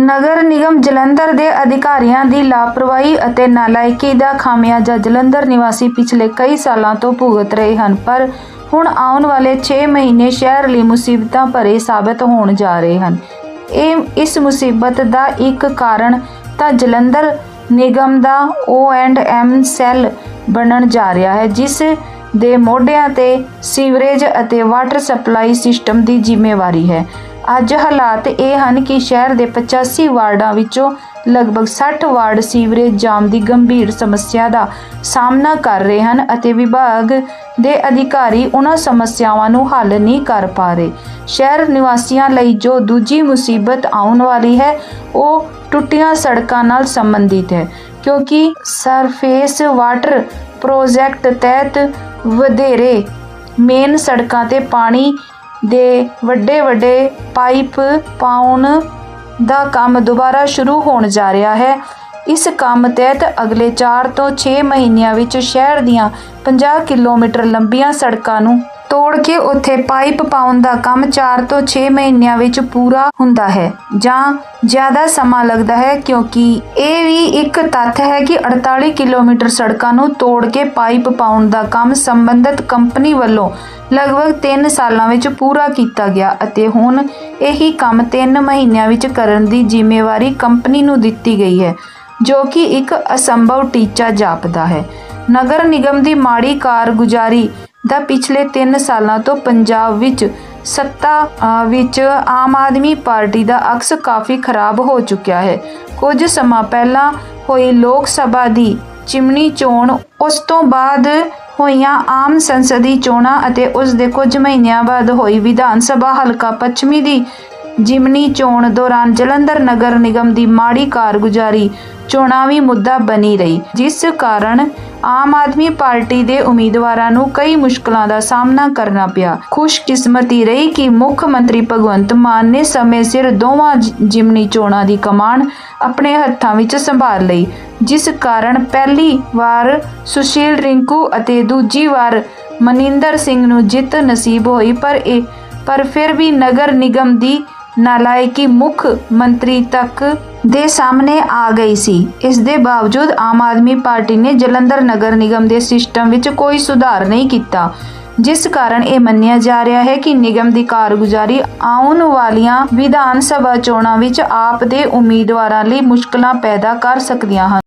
ਨਗਰ ਨਿਗਮ ਜਲੰਧਰ ਦੇ ਅਧਿਕਾਰੀਆਂ ਦੀ ਲਾਪਰਵਾਹੀ ਅਤੇ ਨਾਲਾਇਕੀ ਦਾ ਖਾਮਿਆਜ਼ਾ ਜਲੰਧਰ ਨਿਵਾਸੀ ਪਿਛਲੇ ਕਈ ਸਾਲਾਂ ਤੋਂ ਭੁਗਤ ਰਹੇ ਹਨ, ਪਰ ਹੁਣ ਆਉਣ ਵਾਲੇ 6 ਮਹੀਨੇ ਸ਼ਹਿਰ ਲਈ ਮੁਸੀਬਤਾਂ ਭਰੇ ਸਾਬਤ ਹੋਣ ਜਾ ਰਹੇ ਹਨ। ਇਹ, ਇਸ ਮੁਸੀਬਤ ਦਾ ਇੱਕ ਕਾਰਨ ਤਾਂ ਜਲੰਧਰ ਨਿਗਮ ਦਾ ਓ ਐਂਡ O&M ਸੈੱਲ ਬਣਨ ਜਾ ਰਿਹਾ ਹੈ, ਜਿਸ ਦੇ ਮੋਢਿਆਂ ਤੇ ਸੀਵਰੇਜ ਅਤੇ ਵਾਟਰ ਸਪਲਾਈ ਸਿਸਟਮ ਦੀ ਜ਼ਿੰਮੇਵਾਰੀ ਹੈ। ਅੱਜ ਹਾਲਾਤ ਇਹ ਹਨ ਕਿ ਸ਼ਹਿਰ ਦੇ 85 ਵਾਰਡਾਂ ਵਿੱਚੋਂ ਲਗਭਗ 60 ਵਾਰਡ ਸੀਵਰੇਜ ਜਾਮ ਦੀ ਗੰਭੀਰ ਸਮੱਸਿਆ ਦਾ ਸਾਹਮਣਾ ਕਰ ਰਹੇ ਹਨ ਅਤੇ ਵਿਭਾਗ ਦੇ ਅਧਿਕਾਰੀ ਉਹਨਾਂ ਸਮੱਸਿਆਵਾਂ ਨੂੰ ਹੱਲ ਨਹੀਂ ਕਰ ਪਾ ਰਹੇ। ਸ਼ਹਿਰ ਨਿਵਾਸੀਆਂ ਲਈ ਜੋ ਦੂਜੀ ਮੁਸੀਬਤ ਆਉਣ ਵਾਲੀ ਹੈ, ਉਹ ਟੁੱਟੀਆਂ ਸੜਕਾਂ ਨਾਲ ਸੰਬੰਧਿਤ ਹੈ, ਕਿਉਂਕਿ ਸਰਫੇਸ ਵਾਟਰ ਪ੍ਰੋਜੈਕਟ ਤਹਿਤ ਵਧੇਰੇ ਮੇਨ ਸੜਕਾਂ ਤੇ ਪਾਣੀ ਦੇ ਵੱਡੇ ਵੱਡੇ ਪਾਈਪ ਪਾਉਣ ਦਾ ਕੰਮ ਦੁਬਾਰਾ ਸ਼ੁਰੂ ਹੋਣ ਜਾ ਰਿਹਾ ਹੈ। ਇਸ ਕੰਮ ਤਹਿਤ ਅਗਲੇ 4 ਤੋਂ 6 ਮਹੀਨਿਆਂ ਵਿੱਚ ਸ਼ਹਿਰ ਦੀਆਂ 50 ਕਿਲੋਮੀਟਰ ਲੰਬੀਆਂ ਸੜਕਾਂ ਨੂੰ ਤੋੜ ਕੇ ਉੱਥੇ ਪਾਈਪ ਪਾਉਣ ਦਾ ਕੰਮ 4 ਤੋਂ 6 ਮਹੀਨਿਆਂ ਵਿੱਚ ਪੂਰਾ ਹੁੰਦਾ ਹੈ, ਜਾਂ ਜ਼ਿਆਦਾ ਸਮਾਂ ਲੱਗਦਾ ਹੈ ਕਿਉਂਕਿ ਇਹ ਵੀ ਇੱਕ ਤੱਥ ਹੈ ਕਿ 48 ਕਿਲੋਮੀਟਰ ਸੜਕਾਂ ਨੂੰ ਤੋੜ ਕੇ ਪਾਈਪ ਪਾਉਣ ਦਾ ਕੰਮ ਸੰਬੰਧਿਤ ਕੰਪਨੀ ਵੱਲੋਂ ਲਗਭਗ 3 ਸਾਲਾਂ ਵਿੱਚ ਪੂਰਾ ਕੀਤਾ ਗਿਆ ਅਤੇ ਹੁਣ ਇਹੀ ਕੰਮ 3 ਮਹੀਨਿਆਂ ਵਿੱਚ ਕਰਨ ਦੀ ਜ਼ਿੰਮੇਵਾਰੀ ਕੰਪਨੀ ਨੂੰ ਦਿੱਤੀ ਗਈ ਹੈ, ਜੋ ਕਿ ਇੱਕ ਅਸੰਭਵ ਟੀਚਾ ਜਾਪਦਾ ਹੈ। ਨਗਰ ਨਿਗਮ ਦੀ ਮਾੜੀ ਕਾਰਗੁਜ਼ਾਰੀ ਦਾ ਪਿਛਲੇ 3 ਸਾਲਾਂ ਤੋਂ ਪੰਜਾਬ ਵਿੱਚ ਸੱਤਾ ਵਿੱਚ ਆਮ ਆਦਮੀ ਪਾਰਟੀ ਦਾ ਅਕਸ ਕਾਫੀ ਖਰਾਬ ਹੋ ਚੁੱਕਿਆ ਹੈ। ਕੁਝ ਸਮਾਂ ਪਹਿਲਾਂ ਹੋਈ ਲੋਕ ਸਭਾ ਦੀ ਚਿਮਨੀ ਚੋਣ, ਉਸ ਤੋਂ ਬਾਅਦ ਹੋਈਆਂ ਆਮ ਸੰਸਦੀ ਚੋਣਾਂ ਅਤੇ ਉਸ ਦੇ ਕੁਝ ਮਹੀਨਿਆਂ ਬਾਅਦ ਹੋਈ ਵਿਧਾਨ ਸਭਾ ਹਲਕਾ ਪੱਛਮੀ ਦੀ ਜਿਮਨੀ ਚੋਣ ਦੌਰਾਨ ਜਲੰਧਰ ਨਗਰ ਨਿਗਮ ਦੀ ਮਾੜੀ ਕਾਰਗੁਜ਼ਾਰੀ ਚੋਣਾਂ ਵੀ ਮੁੱਦਾ ਬਣੀ ਰਹੀ, ਜਿਸ ਕਾਰਨ ਆਮ ਆਦਮੀ ਪਾਰਟੀ ਦੇ ਉਮੀਦਵਾਰਾਂ ਨੂੰ ਕਈ ਮੁਸ਼ਕਲਾਂ ਦਾ ਸਾਹਮਣਾ ਕਰਨਾ ਪਿਆ। ਖੁਸ਼ਕਿਸਮਤੀ ਰਹੀ ਕਿ ਮੁੱਖ ਮੰਤਰੀ ਭਗਵੰਤ ਮਾਨ ਨੇ ਸਮੇਂ ਸਿਰ ਦੋਵਾਂ ਜ- ਜਿਮਨੀ ਚੋਣਾਂ ਦੀ ਕਮਾਨ ਆਪਣੇ ਹੱਥਾਂ ਵਿੱਚ ਸੰਭਾਲ ਲਈ, ਜਿਸ ਕਾਰਨ ਪਹਿਲੀ ਵਾਰ ਸੁਸ਼ੀਲ ਰਿੰਕੂ ਅਤੇ ਦੂਜੀ ਵਾਰ ਮਨਿੰਦਰ ਸਿੰਘ ਨੂੰ ਜਿੱਤ ਨਸੀਬ ਹੋਈ, ਪਰ ਇਹ, ਪਰ ਫਿਰ ਵੀ ਨਗਰ ਨਿਗਮ ਦੀ ਨਾਲਾਇਕੀ ਮੁੱਖ ਮੰਤਰੀ ਤੱਕ ਦੇ ਸਾਹਮਣੇ ਆ ਗਈ ਸੀ। ਇਸ ਦੇ ਬਾਵਜੂਦ ਆਮ ਆਦਮੀ ਪਾਰਟੀ ਨੇ ਜਲੰਧਰ ਨਗਰ ਨਿਗਮ ਦੇ ਸਿਸਟਮ ਵਿੱਚ ਕੋਈ ਸੁਧਾਰ ਨਹੀਂ ਕੀਤਾ, ਜਿਸ ਕਾਰਨ ਇਹ ਮੰਨਿਆ ਜਾ ਰਿਹਾ ਹੈ ਕਿ ਨਿਗਮ ਦੀ ਕਾਰਗੁਜ਼ਾਰੀ ਆਉਣ ਵਾਲੀਆਂ ਵਿਧਾਨ ਸਭਾ ਚੋਣਾਂ ਵਿੱਚ ਆਪ ਦੇ ਉਮੀਦਵਾਰਾਂ ਲਈ ਮੁਸ਼ਕਲਾਂ ਪੈਦਾ ਕਰ ਸਕਦੀਆਂ ਹਨ।